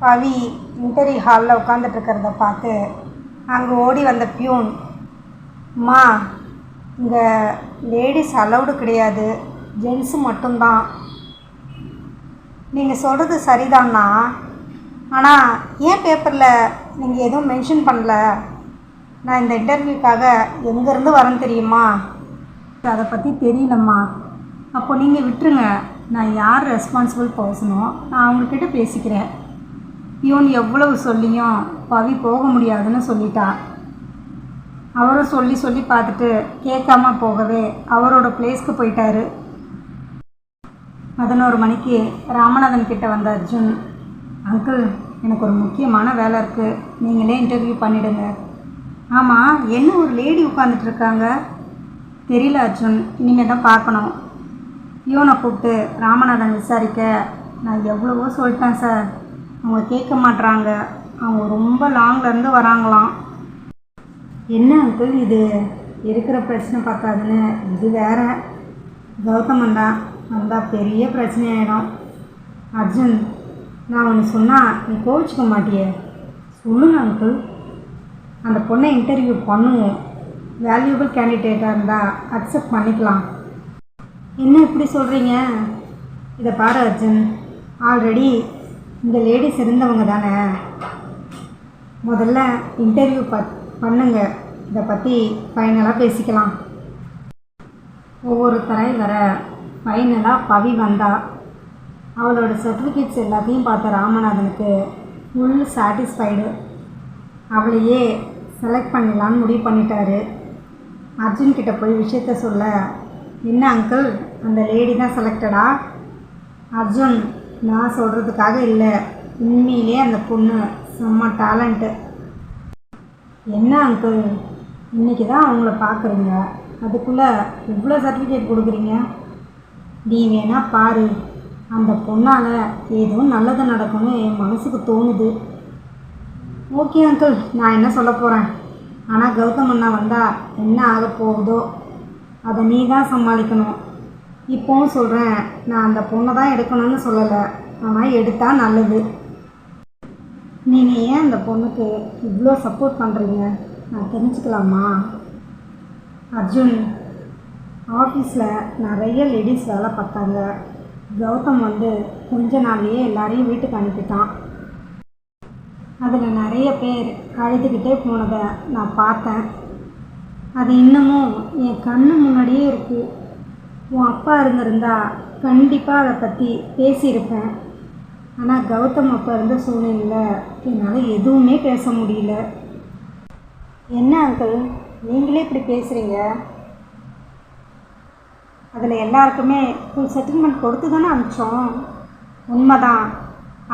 பவி இன்டரி ஹாலில் உட்காந்துட்டுருக்கிறத பார்த்து அங்கே ஓடி வந்த பியூன் அம்மா இங்கே லேடிஸ் அலௌடு கிடையாது. ஜென்ஸு மட்டும்தான். நீங்கள் சொல்கிறது சரிதாண்ணா ஆனால் ஏன் பேப்பரில் நீங்கள் எதுவும் மென்ஷன் பண்ணல? நான் இந்த இன்டர்வியூக்காக எங்கேருந்து வரேன்னு தெரியுமா? அதை பற்றி தெரியலம்மா. அப்போ நீங்கள் விட்டுருங்க. நான் யார் ரெஸ்பான்சிபிள் பர்சனோ நான் அவங்கக்கிட்ட பேசிக்கிறேன். இவன் எவ்வளவு சொல்லியும் பவி போக முடியாதுன்னு சொல்லிட்டா. அவரும் சொல்லி சொல்லி பார்த்துட்டு கேட்காம போகவே அவரோட பிளேஸ்க்கு போயிட்டாரு. பதினோரு மணிக்கு ராமநாதன் கிட்ட வந்த அர்ஜுன் அங்கிள் எனக்கு ஒரு முக்கியமான வேலை இருக்குது நீங்களே இன்டர்வியூ பண்ணிடுங்க. ஆமாம் என்ன ஒரு லேடி உட்காந்துட்டு இருக்காங்க? தெரியல அர்ஜுன் இனிமேல் தான் பார்க்கணும். யோனை கூப்பிட்டு ராமநாதன் விசாரிக்க நான் எவ்வளவோ சொல்லிட்டேன் சார். அவங்க கேட்க மாட்றாங்க. அவங்க ரொம்ப லாங்லேருந்து வராங்களாம். என்ன அங்கிள் இது? இருக்கிற பிரச்சனை பார்க்காதுன்னு? இது வேற. கௌதமன் தான் வந்தால் பெரிய பிரச்சனை ஆகிடும் அர்ஜுன் நான் ஒன்று சொன்னால் நீ கோவிச்சுக்க மாட்டியே? சொல்லுங்க அங்கிள் அந்த பொண்ணை இன்டர்வியூ பண்ணுவோம். வேல்யூபிள் கேண்டிடேட்டாக இருந்தால் அக்செப்ட் பண்ணிக்கலாம். என்ன இப்படி சொல்கிறீங்க இதை பாரு அர்ஜுன். ஆல்ரெடி இந்த லேடிஸ் இருந்தவங்க தானே? முதல்ல இன்டர்வியூ ப பண்ணுங்க. இதை பற்றி ஃபைனலாக பேசிக்கலாம். ஒவ்வொரு தரை வர ஃபைனலாக பவி வந்தா அவளோட சர்டிஃபிகேட்ஸ் எல்லாத்தையும் பார்த்த ராமநாதனுக்கு ஃபுல் சாட்டிஸ்ஃபைடு அவளையே செலக்ட் பண்ணிடலான்னு முடிவு பண்ணிட்டாரு. அர்ஜுன் கிட்ட போய் விஷயத்த சொல்ல என்ன அங்கிள் அந்த லேடி தான் செலக்டடா அர்ஜுன் நான் சொல்கிறதுக்காக இல்லை. உண்மையிலே அந்த பொண்ணு செம்ம டேலண்ட்டு என்ன அங்கிள் இன்னைக்கு தான் அவங்கள பார்க்குறீங்க அதுக்குள்ளே இவ்வளோ சர்டிஃபிகேட் கொடுக்குறீங்க? நீ வேணால் பாரு. அந்த பொண்ணால் ஏதோ நல்லது நடக்கும்னு என் மனசுக்கு தோணுது. ஓகே அங்கிள் நான் என்ன சொல்ல போகிறேன் ஆனால் கௌதம் அண்ணா வந்தால் என்ன ஆக போகுதோ அதை நீ தான் சமாளிக்கணும். இப்போவும் சொல்கிறேன் நான் அந்த பொண்ணை தான் எடுக்கணும்னு சொல்லலை. ஆனால் எடுத்தால் நல்லது. நீங்கள் ஏன் அந்த பொண்ணுக்கு இவ்வளோ சப்போர்ட் பண்ணுறீங்க நான் தெரிஞ்சுக்கலாமா? அர்ஜுன் ஆஃபீஸில் நிறைய லேடிஸ் வேலை பார்த்தாங்க. கௌதம் வந்து கொஞ்ச நாளையே எல்லாரையும் வீட்டுக்கு அனுப்பிட்டான். அதில் நிறைய பேர் அழுதுகிட்டே போனதை நான் பார்த்தேன். அது இன்னமும் என் கண்ணு முன்னாடியே இருக்குது உன் அப்பா இருந்திருந்தா கண்டிப்பாக அதை பற்றி பேசியிருப்பேன். ஆனால் கௌதம் அப்பா இருந்த சூழ்நிலையில் என்னால் எதுவுமே பேச முடியல. என்ன அங்கிள் நீங்களே இப்படி பேசுகிறீங்க அதில் எல்லாருக்குமே ஃபுல் செட்டில்மெண்ட் கொடுத்து தானே அனுப்பிச்சோம் உண்மைதான்.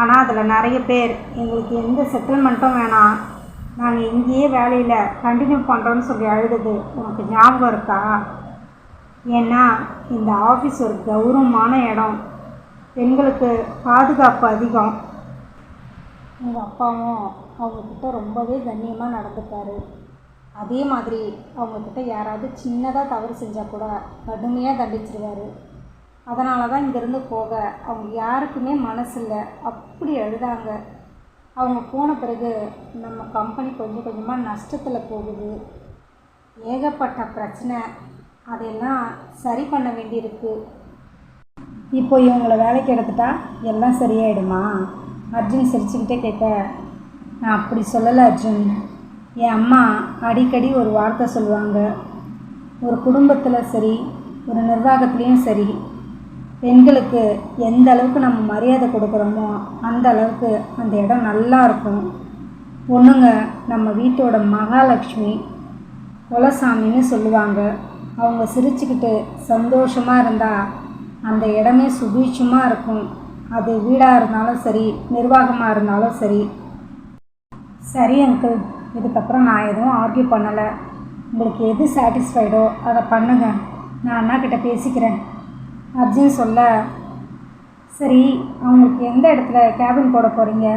ஆனால் அதில் நிறைய பேர் எங்களுக்கு எந்த செட்டில்மெண்ட்டும் வேணாம். நாங்கள் இங்கேயே வேலையில் கண்டினியூ பண்ணுறோன்னு சொல்லி அழுதுது உனக்கு ஞாபகம் இருக்கா? ஏன்னா இந்த ஆஃபீஸ் ஒரு கௌரவமான இடம். பெண்களுக்கு பாதுகாப்பு அதிகம். உங்கள் அப்பாவும் அவங்கக்கிட்ட ரொம்பவே கண்ணியமாக நடந்துப்பார். அதே மாதிரி அவங்கக்கிட்ட யாராவது சின்னதாக தவறு செஞ்சால் கூட கடுமையாக தண்டிச்சிருவார். அதனால தான் இங்கேருந்து போக அவங்க யாருக்குமே மனசில்லை. அப்படி அழுதாங்க. அவங்க போன பிறகு நம்ம கம்பெனி கொஞ்சம் கொஞ்சமாக நஷ்டத்தில் போகுது. ஏகப்பட்ட பிரச்சனை. அதெல்லாம் சரி பண்ண வேண்டியிருக்கு. இப்போ இவங்களை வேலைக்கு எடுத்துட்டா எல்லாம் சரியாயிடுமா? அர்ஜுன் சிரிச்சுக்கிட்டே கேட்க நான் அப்படி சொல்லலை அர்ஜுன். என் அம்மா அடிக்கடி ஒரு வார்த்தை சொல்லுவாங்க. ஒரு குடும்பத்தில் சரி ஒரு நிர்வாகத்துலேயும் சரி. பெண்களுக்கு எந்த அளவுக்கு நம்ம மரியாதை கொடுக்குறோமோ அந்த அளவுக்கு அந்த இடம் நல்லா இருக்கும். பொண்ணுங்க நம்ம வீட்டோட மகாலட்சுமி குலசாமின்னு சொல்லுவாங்க. அவங்க சிரிச்சுக்கிட்டு சந்தோஷமாக இருந்தால் அந்த இடமே சுபீட்சமாக இருக்கும். அது வீடாக இருந்தாலும் சரி நிர்வாகமாக இருந்தாலும் சரி. சரி அங்கிள் இதுக்கப்புறம் நான் எதுவும் ஆர்கியூ பண்ணலை. உங்களுக்கு எது சாட்டிஸ்ஃபைடோ அதை பண்ணுங்க. நான் அண்ணா கிட்ட பேசிக்கிறேன். அர்ஜுன் சொல்ல சரி அவங்களுக்கு எந்த இடத்துல கேபின் போட போகிறீங்க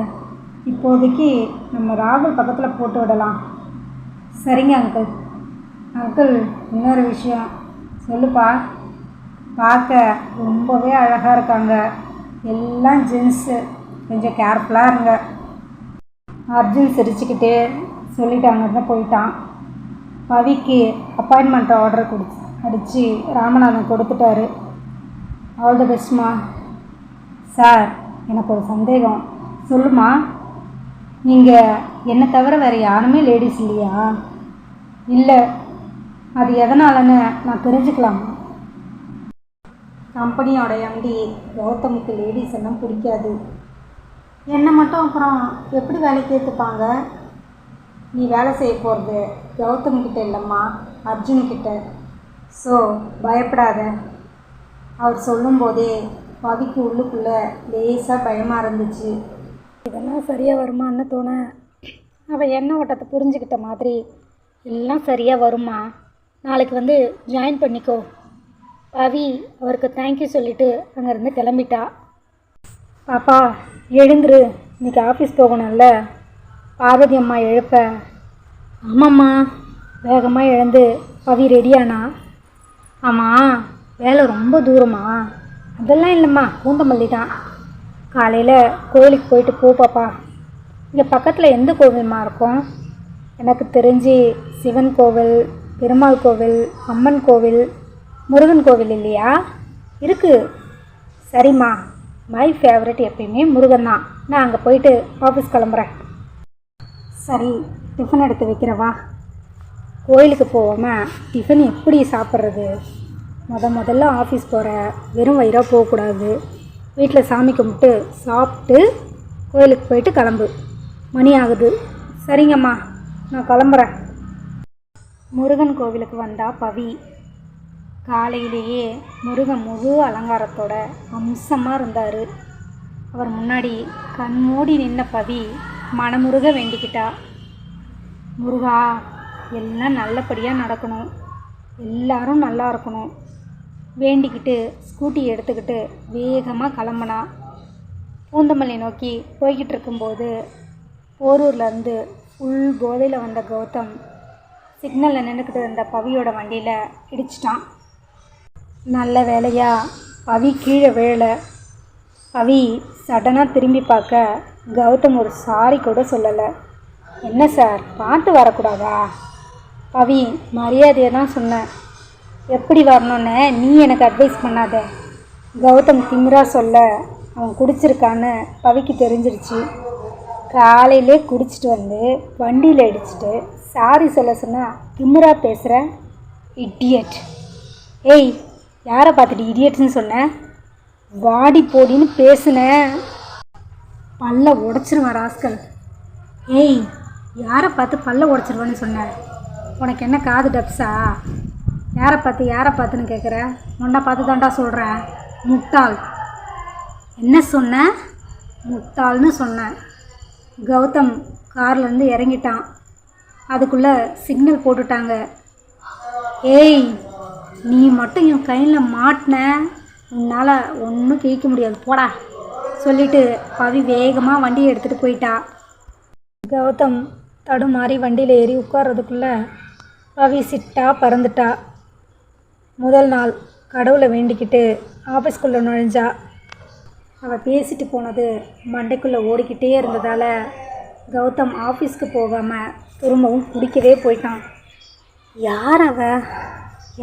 இப்போதைக்கு நம்ம ராகுல் பக்கத்தில் போட்டு விடலாம். சரிங்க அங்கிள் அங்கிள் இன்னொரு விஷயம். சொல்லுப்பா. பார்க்க ரொம்பவே அழகாக இருக்காங்க. எல்லாம் ஜென்ஸு. கொஞ்சம் கேர்ஃபுல்லாக இருங்க. அர்ஜுன் சிரிச்சுக்கிட்டே சொல்லிட்டு அங்கேருந்து போயிட்டான். பவிக்கு அப்பாயின்மெண்ட் ஆர்டர் கொடுத்து அடித்து ராமநாதன் கொடுத்துட்டாரு. ஆல் தி பெஸ்ட்மா சார் எனக்கு ஒரு சந்தேகம். சொல்லுமா. நீங்கள் என்னை தவிர வேறு யாருமே லேடிஸ் இல்லையா? இல்லை அது எதனாலன்னு நான் தெரிஞ்சுக்கலாமா? கம்பெனியோட எம்டி கௌதமுக்கு லேடிஸ் எல்லாம் பிடிக்காது. என்னை மட்டும் அப்புறம் எப்படி வேலைக்கு ஏற்றுப்பாங்க நீ வேலை செய்ய போகிறது கௌதம் கிட்ட இல்லைம்மா அர்ஜுன் கிட்ட. ஸோ பயப்படாத. அவர் சொல்லும்போதே பவிக்கு உள்ளுக்குள்ளே லேசாக பயமாக இருந்துச்சு. இதெல்லாம் சரியாக வருமான்னு தோண. அவள் எண்ணெய் ஓட்டத்தை புரிஞ்சுக்கிட்ட மாதிரி? எல்லாம் சரியாக வருமா? நாளைக்கு வந்து ஜாயின் பண்ணிக்கோ. பவி அவருக்கு தேங்க்யூ சொல்லிட்டு அங்கேருந்து கிளம்பிட்டா. பாப்பா எழுந்துரு. இன்னைக்கு ஆஃபீஸ் போகணும்ல. பார்வதி அம்மா எழுப்ப. ஆமாம்மா. வேகமாக எழுந்து. பவி ரெடியானா ஆமாம் வேலை ரொம்ப தூரமா. அதெல்லாம் இல்லைம்மா பூந்தமல்லி தான். காலையில் கோயிலுக்கு போயிட்டு போ பாப்பா. இங்கே பக்கத்தில் எந்த கோவில்மா இருக்கும்? எனக்கு தெரிஞ்சு சிவன் கோவில் பெருமாள் கோவில் அம்மன் கோவில் முருகன் கோவில் இல்லையா? இருக்குது சரிம்மா. மை ஃபேவரட் எப்பயுமே முருகன் தான். நான் அங்கே போயிட்டு ஆஃபீஸ் கிளம்புறேன். சரி டிஃபன் எடுத்து வைக்கிறவா? கோயிலுக்கு போகாமல் டிஃபன் எப்படி சாப்பிட்றது? முத முதல்ல ஆஃபீஸ் போகிற வெறும் வயிறாக போகக்கூடாது. வீட்டில் சாமி கும்பிட்டு சாப்பிட்டு கோயிலுக்கு போயிட்டு கிளம்பு. மணி ஆகுது. சரிங்கம்மா நான் கிளம்புறேன். முருகன் கோவிலுக்கு வந்தா பவி. காலையிலேயே முருகன் முழு அலங்காரத்தோட அம்சமாக இருந்தார். அவர் முன்னாடி கண்மூடி நின்ன பவி மனமுருக வேண்டிக்கிட்டா. முருகா எல்லாம் நல்லபடியாக நடக்கணும். எல்லாரும் நல்லா இருக்கணும். வேண்டிக்கிட்டு ஸ்கூட்டி எடுத்துக்கிட்டு வேகமாக கிளம்புனா. பூந்தமல்லி நோக்கி போய்கிட்டு இருக்கும்போது போரூர்லேருந்து ஃபுல் போதையில் வந்த கௌதம் சிக்னலில் நின்றுக்கிட்டு இருந்த பவியோட வண்டியில் இடிச்சிட்டான். நல்ல வேலையாக பவி கீழே விழல. பவி சடனாக திரும்பி பார்க்க கௌதம் ஒரு சாரி கூட சொல்லலை. என்ன சார் பார்த்து வரக்கூடாதா? பவி மரியாதையை தான் சொன்னேன் எப்படி வரணும்னு நீ எனக்கு அட்வைஸ் பண்ணாத. கௌதம் திமிரா சொல்ல அவன் குடிச்சிருக்கான்னு பவிக்கு தெரிஞ்சிருச்சு. காலையிலே குடிச்சிட்டு வந்து வண்டியில் அடிச்சுட்டு சாரி சொல்ல சொன்னால் திமுறாக பேசுகிற இடியட் ஏய் யாரை பார்த்துட்டு இடியட்னு சொன்னேன் வாடி போடின்னு பேசுனேன் பல்ல உடச்சிருவேன் ராஸ்கல். ஏய் யாரை பார்த்து பல்ல உடச்சிருவேன்னு சொன்னேன் உனக்கு என்ன காது டப்ஸா? யாரை பார்த்து யாரை பார்த்துன்னு கேட்குற உன்னை பார்த்து தாண்டா சொல்கிறேன் முட்டாள். என்ன சொன்னேன் முட்டாள்னு சொன்னேன் கௌதம் கார்லேருந்து இறங்கிட்டான். அதுக்குள்ளே சிக்னல் போட்டுட்டாங்க. ஏய் நீ மட்டும் என் கையில் மாட்டின. உன்னால் ஒன்றும் கேட்க முடியாது. போடா. சொல்லிட்டு பவி வேகமாக வண்டியை எடுத்துகிட்டு போயிட்டா. கௌதம் தடுமாறி வண்டியில் ஏறி உட்கார்றதுக்குள்ளே பவி சிட்டா பறந்துட்டா. முதல் நாள் கடவுளை வேண்டிக்கிட்டு ஆஃபீஸ்க்குள்ளே நுழைஞ்சா. அவள் பேசிட்டு போனது மண்டைக்குள்ளே ஓடிக்கிட்டே இருந்ததால் கௌதம் ஆஃபீஸ்க்கு போகாமல் திரும்பவும் பிடிக்கவே போயிட்டான். யார் அவ?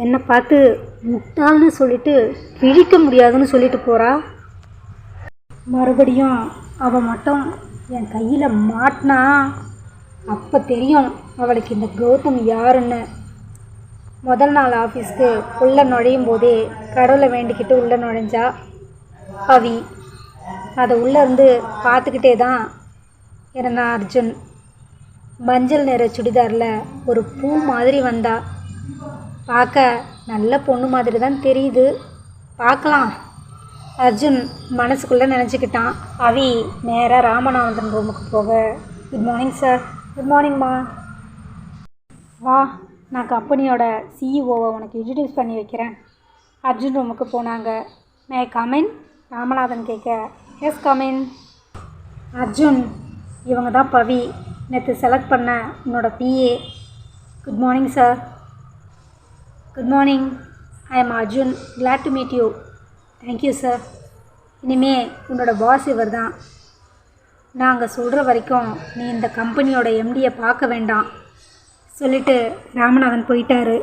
என்னை பார்த்து முட்டாள்னு சொல்லிட்டு கிழிக்க முடியாதுன்னு சொல்லிட்டு போகிறா மறுபடியும் அவள் மட்டும் என் கையில் மாட்டினா? அப்போ தெரியும் அவளுக்கு இந்த கௌதம் யாருன்னு. முதல் நாள் ஆஃபீஸ்க்கு உள்ளே நுழையும் போதே கடவுளை வேண்டிக்கிட்டு உள்ளே நுழைஞ்சா பவி. அதை உள்ளே இருந்து பார்த்துக்கிட்டே தான் இருந்தான் அர்ஜுன். மஞ்சள் நிற சுடிதாரில் ஒரு பூ மாதிரி வந்தா. பார்க்க நல்ல பொண்ணு மாதிரி தான் தெரியுது. பார்க்கலாம். அர்ஜுன் மனசுக்குள்ளே நினச்சிக்கிட்டான். அவி நேராக ராமநாதன் ரூமுக்கு போக. குட் மார்னிங் சார் குட் மார்னிங்மா வா நான் கம்பெனியோட சிஇஓவை உனக்கு இன்ட்ரடியூஸ் பண்ணி வைக்கிறேன். அர்ஜுன் ரூமுக்கு போனாங்க. மே கமின் ராமநாதன் கேட்க. எஸ் கமின் அர்ஜுன் இவங்க தான் பவி. நேற்று செலக்ட் பண்ண உன்னோட PA good morning sir good morning I am Arjun glad to meet you thank you sir இனிமே உன்னோட பாஸ் இவர் தான் நாங்கள் சொல்கிற வரைக்கும் நீ இந்த கம்பெனியோட எம்டியை பார்க்க வேண்டாம். சொல்லிட்டு ராமநாதன் போயிட்டாரு.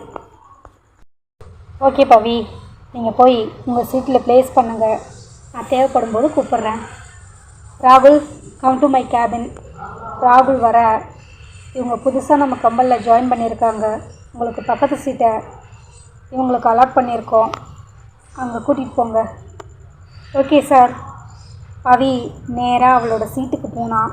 ஓகே பவி. நீங்கள் போய் உங்கள் சீட்டில் ப்ளேஸ் பண்ணுங்கள் நான் தேவைப்படும் போது கூப்பிட்றேன். ராகுல் கம் டு மை கேபின் ராகுல் வர இவங்க புதுசாக நம்ம கம்பெனியில் ஜாயின் பண்ணியிருக்காங்க. உங்களுக்கு பக்கத்து சீட்டை இவங்களுக்கு அலாட் பண்ணியிருக்கோம். அங்கே கூட்டிகிட்டு போங்க. ஓகே சார் பவி நேராக அவளோட சீட்டுக்கு போனான்